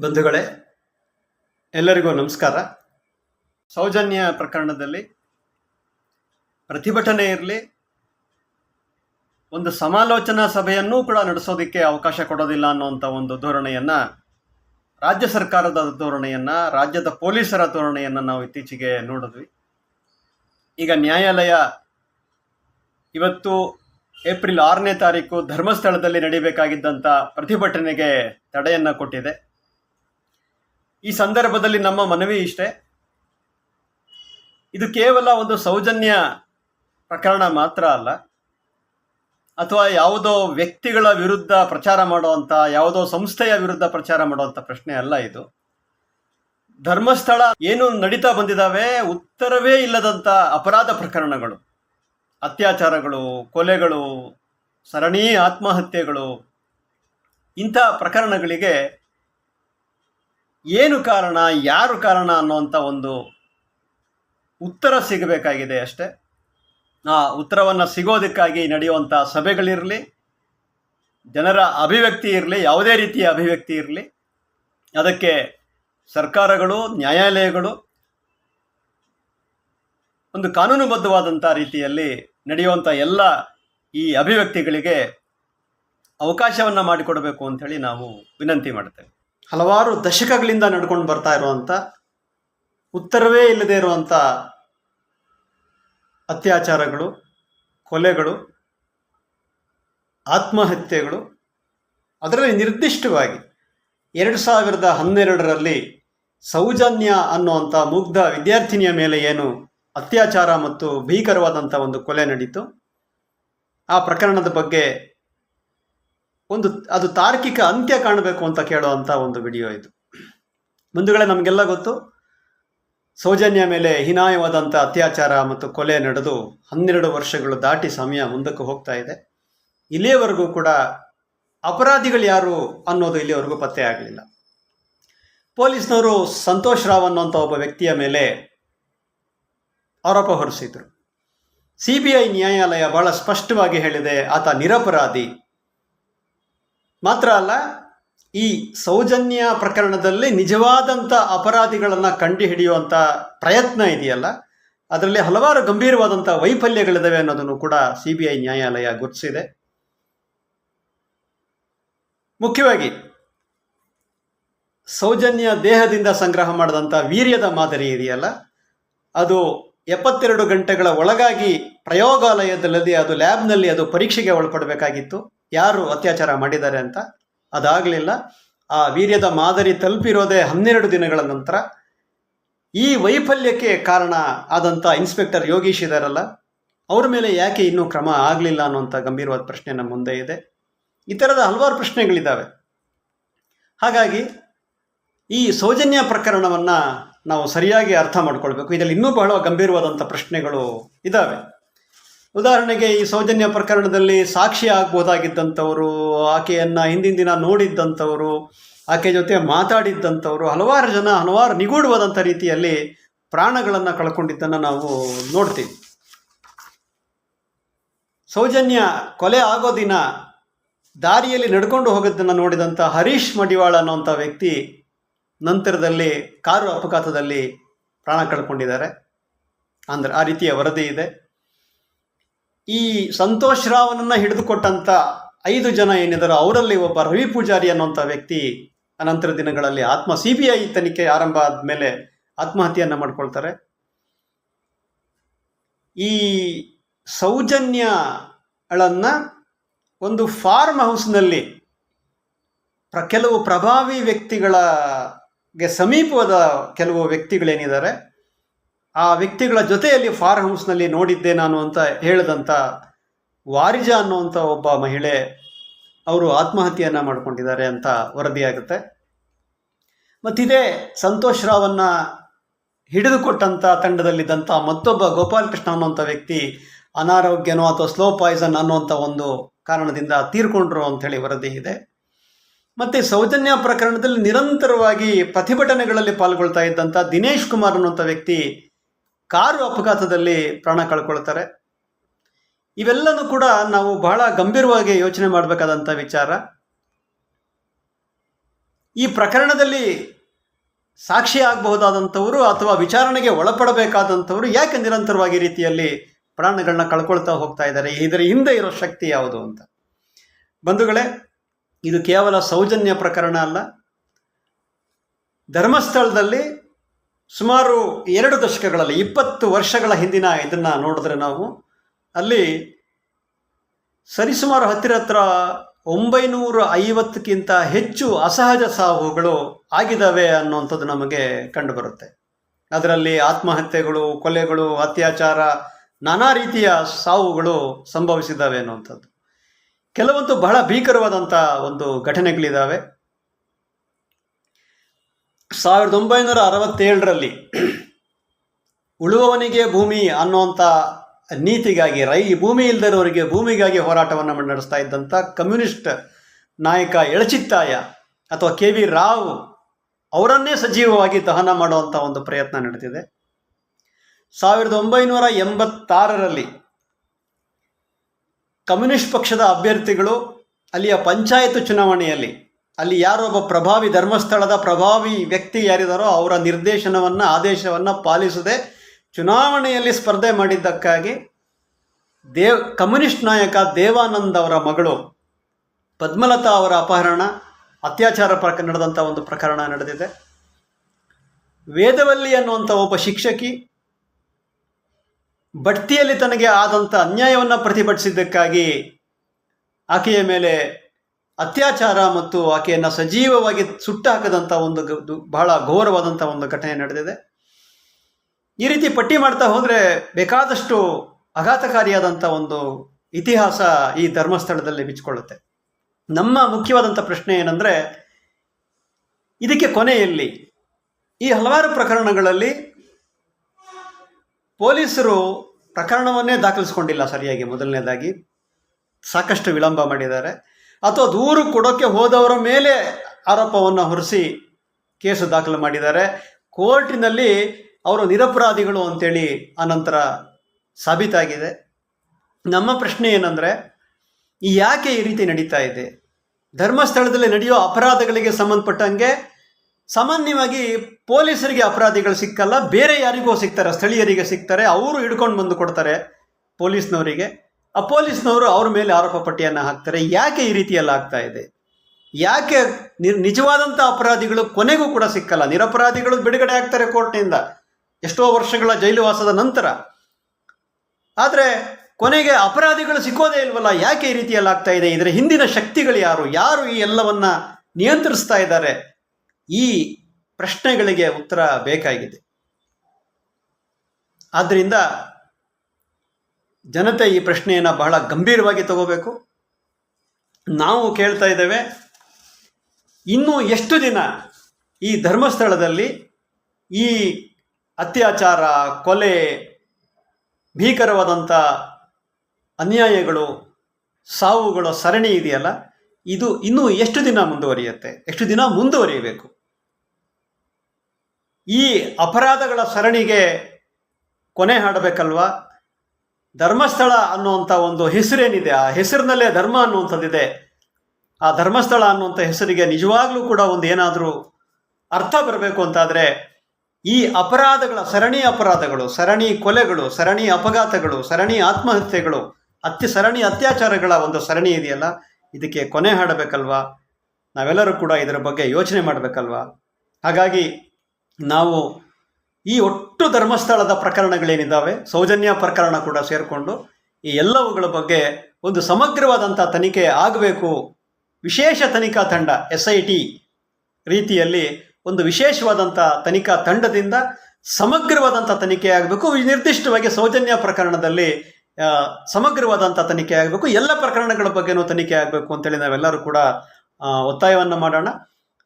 ಬಂಧುಗಳೇ, ಎಲ್ಲರಿಗೂ ನಮಸ್ಕಾರ. ಸೌಜನ್ಯ ಪ್ರಕರಣದಲ್ಲಿ ಪ್ರತಿಭಟನೆ ಇರಲಿ, ಒಂದು ಸಮಾಲೋಚನಾ ಸಭೆಯನ್ನೂ ಕೂಡ ನಡೆಸೋದಕ್ಕೆ ಅವಕಾಶ ಕೊಡೋದಿಲ್ಲ ಅನ್ನುವಂಥ ಒಂದು ಧೋರಣೆಯನ್ನು, ರಾಜ್ಯ ಸರ್ಕಾರದ ಧೋರಣೆಯನ್ನು, ರಾಜ್ಯದ ಪೊಲೀಸರ ಧೋರಣೆಯನ್ನು ನಾವು ಇತ್ತೀಚೆಗೆ ನೋಡಿದ್ವಿ. ಈಗ ನ್ಯಾಯಾಲಯ ಇವತ್ತು ಏಪ್ರಿಲ್ ಆರನೇ ತಾರೀಕು ಧರ್ಮಸ್ಥಳದಲ್ಲಿ ನಡೀಬೇಕಾಗಿದ್ದಂಥ ಪ್ರತಿಭಟನೆಗೆ ತಡೆಯನ್ನು ಕೊಟ್ಟಿದೆ. ಈ ಸಂದರ್ಭದಲ್ಲಿ ನಮ್ಮ ಮನವಿ ಇಷ್ಟೇ. ಇದು ಕೇವಲ ಒಂದು ಸೌಜನ್ಯ ಪ್ರಕರಣ ಮಾತ್ರ ಅಲ್ಲ. ಅಥವಾ ಯಾವುದೋ ವ್ಯಕ್ತಿಗಳ ವಿರುದ್ಧ ಪ್ರಚಾರ ಮಾಡುವಂಥ ಯಾವುದೋ ಸಂಸ್ಥೆಯ ವಿರುದ್ಧ ಪ್ರಚಾರ ಮಾಡುವಂಥ ಪ್ರಶ್ನೆ ಅಲ್ಲ ಇದು. ಧರ್ಮಸ್ಥಳ ಏನು ನಡೀತಾ ಬಂದಿದ್ದಾವೆ ಉತ್ತರವೇ ಇಲ್ಲದಂಥ ಅಪರಾಧ ಪ್ರಕರಣಗಳು. ಅತ್ಯಾಚಾರಗಳು, ಕೊಲೆಗಳು, ಸರಣಿ ಆತ್ಮಹತ್ಯೆಗಳು, ಇಂಥ ಪ್ರಕರಣಗಳಿಗೆ ಏನು ಕಾರಣ, ಯಾರು ಕಾರಣ ಅನ್ನುವಂಥ ಒಂದು ಉತ್ತರ ಸಿಗಬೇಕಾಗಿದೆ ಅಷ್ಟೆ. ಆ ಉತ್ತರವನ್ನು ಸಿಗೋದಕ್ಕಾಗಿ ನಡೆಯುವಂಥ ಸಭೆಗಳಿರಲಿ, ಜನರ ಅಭಿವ್ಯಕ್ತಿ ಇರಲಿ, ಯಾವುದೇ ರೀತಿಯ ಅಭಿವ್ಯಕ್ತಿ ಇರಲಿ, ಅದಕ್ಕೆ ಸರ್ಕಾರಗಳು, ನ್ಯಾಯಾಲಯಗಳು ಒಂದು ಕಾನೂನುಬದ್ಧವಾದಂಥ ರೀತಿಯಲ್ಲಿ ನಡೆಯುವಂಥ ಎಲ್ಲ ಈ ಅಭಿವ್ಯಕ್ತಿಗಳಿಗೆ ಅವಕಾಶವನ್ನು ಮಾಡಿಕೊಡಬೇಕು ಅಂಥೇಳಿ ನಾವು ವಿನಂತಿ ಮಾಡ್ತೇವೆ. ಹಲವಾರು ದಶಕಗಳಿಂದ ನಡ್ಕೊಂಡು ಬರ್ತಾ ಇರುವಂಥ ಉತ್ತರವೇ ಇಲ್ಲದೆ ಇರುವಂಥ ಅತ್ಯಾಚಾರಗಳು, ಕೊಲೆಗಳು, ಆತ್ಮಹತ್ಯೆಗಳು, ಅದರಲ್ಲಿ ನಿರ್ದಿಷ್ಟವಾಗಿ ಎರಡು ಸಾವಿರದ ಹನ್ನೆರಡರಲ್ಲಿ ಸೌಜನ್ಯ ಅನ್ನುವಂಥ ಮುಗ್ಧ ವಿದ್ಯಾರ್ಥಿನಿಯ ಮೇಲೆ ಏನು ಅತ್ಯಾಚಾರ ಮತ್ತು ಭೀಕರವಾದಂಥ ಒಂದು ಕೊಲೆ ನಡೀತು. ಆ ಪ್ರಕರಣದ ಬಗ್ಗೆ ಒಂದು ಅದು ತಾರ್ಕಿಕ ಅಂತ್ಯ ಕಾಣಬೇಕು ಅಂತ ಕೇಳುವಂಥ ಒಂದು ವಿಡಿಯೋ ಇದು. ಬಂಧುಗಳೇ, ನಮಗೆಲ್ಲ ಗೊತ್ತು, ಸೌಜನ್ಯ ಮೇಲೆ ಹೀನಾಯವಾದಂಥ ಅತ್ಯಾಚಾರ ಮತ್ತು ಕೊಲೆ ನಡೆದು ಹನ್ನೆರಡು ವರ್ಷಗಳು ದಾಟಿ ಸಮಯ ಮುಂದಕ್ಕೆ ಹೋಗ್ತಾ ಇದೆ. ಇಲ್ಲಿಯವರೆಗೂ ಕೂಡ ಅಪರಾಧಿಗಳು ಯಾರು ಅನ್ನೋದು ಇಲ್ಲಿಯವರೆಗೂ ಪತ್ತೆ ಆಗಲಿಲ್ಲ. ಪೊಲೀಸ್ನವರು ಸಂತೋಷ್ ರಾವ್ ಅನ್ನುವಂಥ ಒಬ್ಬ ವ್ಯಕ್ತಿಯ ಮೇಲೆ ಆರೋಪ ಹೊರಿಸಿದ್ರು. ಸಿ ಬಿ ಐ ನ್ಯಾಯಾಲಯ ಬಹಳ ಸ್ಪಷ್ಟವಾಗಿ ಹೇಳಿದೆ, ಆತ ನಿರಪರಾಧಿ. ಮಾತ್ರ ಅಲ್ಲ, ಈ ಸೌಜನ್ಯ ಪ್ರಕರಣದಲ್ಲಿ ನಿಜವಾದಂಥ ಅಪರಾಧಿಗಳನ್ನು ಕಂಡುಹಿಡಿಯುವಂಥ ಪ್ರಯತ್ನ ಇದೆಯಲ್ಲ, ಅದರಲ್ಲಿ ಹಲವಾರು ಗಂಭೀರವಾದಂಥ ವೈಫಲ್ಯಗಳಿದ್ದಾವೆ ಅನ್ನೋದನ್ನು ಕೂಡ ಸಿ ಬಿ ಐ ನ್ಯಾಯಾಲಯ ಗುರುತಿಸಿದೆ. ಮುಖ್ಯವಾಗಿ, ಸೌಜನ್ಯ ದೇಹದಿಂದ ಸಂಗ್ರಹ ಮಾಡಿದಂಥ ವೀರ್ಯದ ಮಾದರಿ ಇದೆಯಲ್ಲ, ಅದು ಎಪ್ಪತ್ತೆರಡು ಗಂಟೆಗಳ ಒಳಗಾಗಿ ಪ್ರಯೋಗಾಲಯದಲ್ಲದೆ ಅದು ಲ್ಯಾಬ್ನಲ್ಲಿ ಅದು ಪರೀಕ್ಷೆಗೆ ಒಳಪಡಬೇಕಾಗಿತ್ತು. ಯಾರು ಅತ್ಯಾಚಾರ ಮಾಡಿದ್ದಾರೆ ಅಂತ ಅದಾಗಲಿಲ್ಲ. ಆ ವೀರ್ಯದ ಮಾದರಿ ತಲುಪಿರೋದೇ ಹನ್ನೆರಡು ದಿನಗಳ ನಂತರ. ಈ ವೈಫಲ್ಯಕ್ಕೆ ಕಾರಣ ಆದಂಥ ಇನ್ಸ್ಪೆಕ್ಟರ್ ಯೋಗೀಶ್ ಇದಾರಲ್ಲ, ಅವ್ರ ಮೇಲೆ ಯಾಕೆ ಇನ್ನೂ ಕ್ರಮ ಆಗಲಿಲ್ಲ ಅನ್ನುವಂಥ ಗಂಭೀರವಾದ ಪ್ರಶ್ನೆ ನಮ್ಮ ಮುಂದೆ ಇದೆ. ಈ ಥರದ ಹಲವಾರು ಪ್ರಶ್ನೆಗಳಿದ್ದಾವೆ ಹಾಗಾಗಿ ಈ ಸೌಜನ್ಯ ಪ್ರಕರಣವನ್ನು ನಾವು ಸರಿಯಾಗಿ ಅರ್ಥ ಮಾಡ್ಕೊಳ್ಬೇಕು. ಇದರಲ್ಲಿ ಇನ್ನೂ ಬಹಳ ಗಂಭೀರವಾದಂಥ ಪ್ರಶ್ನೆಗಳು ಇದ್ದಾವೆ ಉದಾಹರಣೆಗೆ ಈ ಸೌಜನ್ಯ ಪ್ರಕರಣದಲ್ಲಿ ಸಾಕ್ಷಿ ಆಗ್ಬೋದಾಗಿದ್ದಂಥವರು, ಆಕೆಯನ್ನು ಹಿಂದಿನ ದಿನ ನೋಡಿದ್ದಂಥವರು, ಆಕೆ ಜೊತೆ ಮಾತಾಡಿದ್ದಂಥವರು, ಹಲವಾರು ಜನ, ಹಲವಾರು ನಿಗೂಢವಾದಂಥ ರೀತಿಯಲ್ಲಿ ಪ್ರಾಣಗಳನ್ನು ಕಳ್ಕೊಂಡಿದ್ದನ್ನು ನಾವು ನೋಡ್ತೀವಿ. ಸೌಜನ್ಯ ಕೊಲೆ ಆಗೋ ದಿನ ದಾರಿಯಲ್ಲಿ ನಡ್ಕೊಂಡು ಹೋಗೋದನ್ನು ನೋಡಿದಂಥ ಹರೀಶ್ ಮಡಿವಾಳ ಅನ್ನೋಂಥ ವ್ಯಕ್ತಿ ನಂತರದಲ್ಲಿ ಕಾರು ಅಪಘಾತದಲ್ಲಿ ಪ್ರಾಣ ಕಳ್ಕೊಂಡಿದ್ದಾರೆ. ಅಂದರೆ ಆ ರೀತಿಯ ವರದಿ ಇದೆ. ಈ ಸಂತೋಷ್ ರಾವ್ನನ್ನು ಹಿಡಿದುಕೊಟ್ಟಂಥ ಐದು ಜನ ಏನಿದಾರೋ ಅವರಲ್ಲಿ ಒಬ್ಬ ರವಿ ಪೂಜಾರಿ ಅನ್ನುವಂಥ ವ್ಯಕ್ತಿ ಅನಂತರ ದಿನಗಳಲ್ಲಿ ಆತ್ಮ ಸಿ ಬಿ ಐ ತನಿಖೆ ಆರಂಭ ಆದಮೇಲೆ ಆತ್ಮಹತ್ಯೆಯನ್ನು ಮಾಡ್ಕೊಳ್ತಾರೆ. ಈ ಸೌಜನ್ಯಗಳನ್ನು ಒಂದು ಫಾರ್ಮ್ ಹೌಸ್ನಲ್ಲಿ ಪ್ರ, ಕೆಲವು ಪ್ರಭಾವಿ ವ್ಯಕ್ತಿಗಳಿಗೆ ಸಮೀಪದ ಕೆಲವು ವ್ಯಕ್ತಿಗಳೇನಿದ್ದಾರೆ ಆ ವ್ಯಕ್ತಿಗಳ ಜೊತೆಯಲ್ಲಿ ಫಾರ್ ಹೌಸ್ನಲ್ಲಿ ನೋಡಿದ್ದೆ ನಾನು ಅಂತ ಹೇಳಿದಂಥ ವಾರಿಜ ಅನ್ನುವಂಥ ಒಬ್ಬ ಮಹಿಳೆ ಅವರು ಆತ್ಮಹತ್ಯೆಯನ್ನು ಮಾಡಿಕೊಂಡಿದ್ದಾರೆ ಅಂತ ವರದಿಯಾಗುತ್ತೆ. ಮತ್ತಿದೆ ಸಂತೋಷ್ ರಾವನ್ನು ಹಿಡಿದುಕೊಟ್ಟಂಥ ತಂಡದಲ್ಲಿದ್ದಂಥ ಮತ್ತೊಬ್ಬ ಗೋಪಾಲಕೃಷ್ಣ ಅನ್ನುವಂಥ ವ್ಯಕ್ತಿ ಅನಾರೋಗ್ಯನೋ ಅಥವಾ ಸ್ಲೋ ಪಾಯ್ಸನ್ ಅನ್ನುವಂಥ ಒಂದು ಕಾರಣದಿಂದ ತೀರ್ಕೊಂಡ್ರು ಅಂಥೇಳಿ ವರದಿ ಇದೆ. ಮತ್ತು ಸೌಜನ್ಯ ಪ್ರಕರಣದಲ್ಲಿ ನಿರಂತರವಾಗಿ ಪ್ರತಿಭಟನೆಗಳಲ್ಲಿ ಪಾಲ್ಗೊಳ್ತಾ ಇದ್ದಂಥ ದಿನೇಶ್ ಕುಮಾರ್ ಅನ್ನುವಂಥ ವ್ಯಕ್ತಿ ಕಾರು ಅಪಘಾತದಲ್ಲಿ ಪ್ರಾಣ ಕಳ್ಕೊಳ್ತಾರೆ. ಇವೆಲ್ಲನೂ ಕೂಡ ನಾವು ಬಹಳ ಗಂಭೀರವಾಗಿ ಯೋಚನೆ ಮಾಡಬೇಕಾದಂಥ ವಿಚಾರ. ಈ ಪ್ರಕರಣದಲ್ಲಿ ಸಾಕ್ಷಿ ಆಗಬಹುದಾದಂಥವರು ಅಥವಾ ವಿಚಾರಣೆಗೆ ಒಳಪಡಬೇಕಾದಂಥವರು ಯಾಕೆ ನಿರಂತರವಾಗಿ ರೀತಿಯಲ್ಲಿ ಪ್ರಾಣಗಳನ್ನ ಕಳ್ಕೊಳ್ತಾ ಹೋಗ್ತಾ ಇದ್ದಾರೆ? ಇದರ ಹಿಂದೆ ಇರೋ ಶಕ್ತಿ ಯಾವುದು ಅಂತ. ಬಂಧುಗಳೇ, ಇದು ಕೇವಲ ಸೌಜನ್ಯ ಪ್ರಕರಣ ಅಲ್ಲ. ಧರ್ಮಸ್ಥಳದಲ್ಲಿ ಸುಮಾರು ಎರಡು ದಶಕಗಳಲ್ಲಿ, ಇಪ್ಪತ್ತು ವರ್ಷಗಳ ಹಿಂದಿನ ಇದನ್ನು ನೋಡಿದ್ರೆ ನಾವು, ಅಲ್ಲಿ ಸರಿಸುಮಾರು ಹತ್ತಿರ ಹತ್ರ ಒಂಬೈನೂರ ಐವತ್ತಕ್ಕಿಂತ ಹೆಚ್ಚು ಅಸಹಜ ಸಾವುಗಳು ಆಗಿದ್ದಾವೆ ಅನ್ನುವಂಥದ್ದು ನಮಗೆ ಕಂಡುಬರುತ್ತೆ. ಅದರಲ್ಲಿ ಆತ್ಮಹತ್ಯೆಗಳು, ಕೊಲೆಗಳು, ಅತ್ಯಾಚಾರ, ನಾನಾ ರೀತಿಯ ಸಾವುಗಳು ಸಂಭವಿಸಿದ್ದಾವೆ ಅನ್ನುವಂಥದ್ದು. ಕೆಲವೊಂದು ಬಹಳ ಭೀಕರವಾದಂಥ ಒಂದು ಘಟನೆಗಳಿದ್ದಾವೆ. ಸಾವಿರದ ಒಂಬೈನೂರ ಅರವತ್ತೇಳರಲ್ಲಿ ಉಳುವವನಿಗೆ ಭೂಮಿ ಅನ್ನುವಂಥ ನೀತಿಗಾಗಿ, ರೈ ಭೂಮಿ ಇಲ್ಲದವರಿಗೆ ಭೂಮಿಗಾಗಿ ಹೋರಾಟವನ್ನು ನಡೆಸ್ತಾ ಇದ್ದಂಥ ಕಮ್ಯುನಿಸ್ಟ್ ನಾಯಕ ಎಳಚಿತ್ತಾಯ ಅಥವಾ ಕೆ ವಿ ರಾವ್ ಅವರನ್ನೇ ಸಜೀವವಾಗಿ ದಹನ ಮಾಡುವಂಥ ಒಂದು ಪ್ರಯತ್ನ ನಡೆದಿದೆ ಸಾವಿರದ ಒಂಬೈನೂರ ಎಂಬತ್ತಾರರಲ್ಲಿ ಕಮ್ಯುನಿಸ್ಟ್ ಪಕ್ಷದ ಅಭ್ಯರ್ಥಿಗಳು ಅಲ್ಲಿಯ ಪಂಚಾಯತ್ ಚುನಾವಣೆಯಲ್ಲಿ ಅಲ್ಲಿ ಯಾರೊಬ್ಬ ಪ್ರಭಾವಿ ಧರ್ಮಸ್ಥಳದ ಪ್ರಭಾವಿ ವ್ಯಕ್ತಿ ಯಾರಿದಾರೋ ಅವರ ನಿರ್ದೇಶನವನ್ನು, ಆದೇಶವನ್ನು ಪಾಲಿಸದೆ ಚುನಾವಣೆಯಲ್ಲಿ ಸ್ಪರ್ಧೆ ಮಾಡಿದ್ದಕ್ಕಾಗಿ ದೇವ್, ಕಮ್ಯುನಿಸ್ಟ್ ನಾಯಕ ದೇವಾನಂದ್ ಅವರ ಮಗಳು ಪದ್ಮಲತಾ ಅವರ ಅಪಹರಣ, ಅತ್ಯಾಚಾರ ಪ್ರಕ ನಡೆದಂಥ ಒಂದು ಪ್ರಕರಣ ನಡೆದಿದೆ. ವೇದವಲ್ಲಿ ಅನ್ನುವಂಥ ಒಬ್ಬ ಶಿಕ್ಷಕಿ ಬಡ್ತಿಯಲ್ಲಿ ತನಗೆ ಆದಂಥ ಅನ್ಯಾಯವನ್ನು ಪ್ರತಿಭಟಿಸಿದ್ದಕ್ಕಾಗಿ ಆಕೆಯ ಮೇಲೆ ಅತ್ಯಾಚಾರ ಮತ್ತು ಆಕೆಯನ್ನು ಸಜೀವವಾಗಿ ಸುಟ್ಟು ಹಾಕದಂಥ ಒಂದು ಬಹಳ ಘೋರವಾದಂಥ ಒಂದು ಘಟನೆ ನಡೆದಿದೆ. ಈ ರೀತಿ ಪಟ್ಟಿ ಮಾಡ್ತಾ ಹೋದರೆ ಬೇಕಾದಷ್ಟು ಆಘಾತಕಾರಿಯಾದಂಥ ಒಂದು ಇತಿಹಾಸ ಈ ಧರ್ಮಸ್ಥಳದಲ್ಲಿ ಬಿಚ್ಚಿಕೊಳ್ಳುತ್ತೆ ನಮ್ಮ ಮುಖ್ಯವಾದಂಥ ಪ್ರಶ್ನೆ ಏನಂದರೆ, ಇದಕ್ಕೆ ಕೊನೆಯಲ್ಲಿ ಈ ಹಲವಾರು ಪ್ರಕರಣಗಳಲ್ಲಿ ಪೊಲೀಸರು ಪ್ರಕರಣವನ್ನೇ ದಾಖಲಿಸ್ಕೊಂಡಿಲ್ಲ ಸರಿಯಾಗಿ. ಮೊದಲನೇದಾಗಿ ಸಾಕಷ್ಟು ವಿಳಂಬ ಮಾಡಿದ್ದಾರೆ. ಅಥವಾ ದೂರು ಕೊಡೋಕ್ಕೆ ಹೋದವರ ಮೇಲೆ ಆರೋಪವನ್ನು ಹೊರಿಸಿ ಕೇಸು ದಾಖಲು ಮಾಡಿದ್ದಾರೆ. ಕೋರ್ಟಿನಲ್ಲಿ ಅವರು ನಿರಪರಾಧಿಗಳು ಅಂತೇಳಿ ಆನಂತರ ಸಾಬೀತಾಗಿದೆ. ನಮ್ಮ ಪ್ರಶ್ನೆ ಏನಂದರೆ ಯಾಕೆ ಈ ರೀತಿ ನಡೀತಾ ಇದೆ? ಧರ್ಮಸ್ಥಳದಲ್ಲಿ ನಡೆಯೋ ಅಪರಾಧಗಳಿಗೆ ಸಂಬಂಧಪಟ್ಟಂಗೆ ಸಾಮಾನ್ಯವಾಗಿ ಪೊಲೀಸರಿಗೆ ಅಪರಾಧಿಗಳು ಸಿಕ್ಕಲ್ಲ, ಬೇರೆ ಯಾರಿಗೋ ಸಿಗ್ತಾರೆ, ಸ್ಥಳೀಯರಿಗೆ ಸಿಗ್ತಾರೆ, ಅವರು ಹಿಡ್ಕೊಂಡು ಬಂದು ಕೊಡ್ತಾರೆ ಪೊಲೀಸ್ನವರಿಗೆ. ಆ ಪೊಲೀಸ್ನವರು ಅವ್ರ ಮೇಲೆ ಆರೋಪ ಪಟ್ಟಿಯನ್ನು ಹಾಕ್ತಾರೆ. ಯಾಕೆ ಈ ರೀತಿಯಲ್ಲಿ ಆಗ್ತಾ ಇದೆ? ಯಾಕೆ ನಿರ್ ನಿಜವಾದಂಥ ಅಪರಾಧಿಗಳು ಕೊನೆಗೂ ಕೂಡ ಸಿಕ್ಕಲ್ಲ? ನಿರಪರಾಧಿಗಳು ಬಿಡುಗಡೆ ಆಗ್ತಾರೆ ಕೋರ್ಟ್ನಿಂದ. ಎಷ್ಟೋ ವರ್ಷಗಳ ಜೈಲುವಾಸದ ನಂತರ. ಆದರೆ ಕೊನೆಗೆ ಅಪರಾಧಿಗಳು ಸಿಕ್ಕೋದೇ ಇಲ್ವಲ್ಲ? ಯಾಕೆ ಈ ರೀತಿಯಲ್ಲಿ ಆಗ್ತಾ ಇದೆ? ಇದರ ಹಿಂದಿನ ಶಕ್ತಿಗಳು ಯಾರು? ಯಾರು ಈ ಎಲ್ಲವನ್ನ ನಿಯಂತ್ರಿಸ್ತಾ ಇದ್ದಾರೆ? ಈ ಪ್ರಶ್ನೆಗಳಿಗೆ ಉತ್ತರ ಬೇಕಾಗಿದೆ. ಆದ್ದರಿಂದ ಜನತೆ ಈ ಪ್ರಶ್ನೆಯನ್ನು ಬಹಳ ಗಂಭೀರವಾಗಿ ತಗೋಬೇಕು. ನಾವು ಕೇಳ್ತಾ ಇದ್ದೇವೆ, ಇನ್ನೂ ಎಷ್ಟು ದಿನ ಈ ಧರ್ಮಸ್ಥಳದಲ್ಲಿ ಈ ಅತ್ಯಾಚಾರ, ಕೊಲೆ ಭೀಕರವಾದಂಥ ಅನ್ಯಾಯಗಳು, ಸಾವುಗಳ, ಸರಣಿ ಇದೆಯಲ್ಲ, ಇದು ಇನ್ನೂ ಎಷ್ಟು ದಿನ ಮುಂದುವರಿಯುತ್ತೆ? ಎಷ್ಟು ದಿನ ಮುಂದುವರಿಯಬೇಕು? ಈ ಅಪರಾಧಗಳ ಸರಣಿಗೆ ಕೊನೆ ಹಾಡಬೇಕಲ್ವಾ? ಧರ್ಮಸ್ಥಳ ಅನ್ನುವಂಥ ಒಂದು ಹೆಸರೇನಿದೆ. ಆ ಹೆಸರಿನಲ್ಲೇ ಧರ್ಮ ಅನ್ನುವಂಥದ್ದಿದೆ. ಆ ಧರ್ಮಸ್ಥಳ ಅನ್ನುವಂಥ ಹೆಸರಿಗೆ ನಿಜವಾಗ್ಲೂ ಕೂಡ ಒಂದು ಏನಾದರೂ ಅರ್ಥ ಬರಬೇಕು ಅಂತಾದರೆ, ಈ ಅಪರಾಧಗಳ, ಸರಣಿ ಅಪರಾಧಗಳು, ಸರಣಿ ಕೊಲೆಗಳು, ಸರಣಿ ಅಪಘಾತಗಳು, ಸರಣಿ ಆತ್ಮಹತ್ಯೆಗಳು, ಅತ್ಯ, ಸರಣಿ ಅತ್ಯಾಚಾರಗಳ ಒಂದು ಸರಣಿ ಇದೆಯಲ್ಲ, ಇದಕ್ಕೆ ಕೊನೆ ಹಾಡಬೇಕಲ್ವಾ? ನಾವೆಲ್ಲರೂ ಕೂಡ ಇದರ ಬಗ್ಗೆ ಯೋಚನೆ ಮಾಡಬೇಕಲ್ವಾ? ಹಾಗಾಗಿ ನಾವು ಈ ಒಟ್ಟು ಧರ್ಮಸ್ಥಳದ ಪ್ರಕರಣಗಳೇನಿದ್ದಾವೆ? ಸೌಜನ್ಯ ಪ್ರಕರಣ ಕೂಡ ಸೇರಿಕೊಂಡು ಈ ಎಲ್ಲವುಗಳ ಬಗ್ಗೆ ಒಂದು ಸಮಗ್ರವಾದಂಥ ತನಿಖೆ ಆಗಬೇಕು. ವಿಶೇಷ ತನಿಖಾ ತಂಡ ಎಸ್ ಐ ಟಿ ರೀತಿಯಲ್ಲಿ ಒಂದು ವಿಶೇಷವಾದಂಥ ತನಿಖಾ ತಂಡದಿಂದ ಸಮಗ್ರವಾದಂಥ ತನಿಖೆ ಆಗಬೇಕು. ನಿರ್ದಿಷ್ಟವಾಗಿ ಸೌಜನ್ಯ ಪ್ರಕರಣದಲ್ಲಿ ಸಮಗ್ರವಾದಂಥ ತನಿಖೆ ಆಗಬೇಕು. ಎಲ್ಲ ಪ್ರಕರಣಗಳ ಬಗ್ಗೆನೂ ತನಿಖೆ ಆಗಬೇಕು ಅಂತೇಳಿ ನಾವೆಲ್ಲರೂ ಕೂಡ ಒತ್ತಾಯವನ್ನು ಮಾಡೋಣ.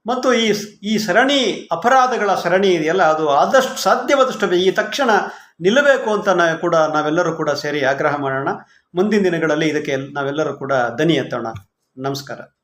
ಮತ್ತು ಈ ಈ ಸರಣಿ ಅಪರಾಧಗಳ ಸರಣಿ ಇದೆಯಲ್ಲ, ಅದು ಆದಷ್ಟು ಸಾಧ್ಯವಾದಷ್ಟು ಈ ತಕ್ಷಣ ನಿಲ್ಲಬೇಕು ಅಂತ ನಾವು ಕೂಡ, ನಾವೆಲ್ಲರೂ ಕೂಡ ಸೇರಿ ಆಗ್ರಹ ಮಾಡೋಣ. ಮುಂದಿನ ದಿನಗಳಲ್ಲಿ ಇದಕ್ಕೆ ನಾವೆಲ್ಲರೂ ಕೂಡ ದನಿ ಎತ್ತೋಣ ನಮಸ್ಕಾರ.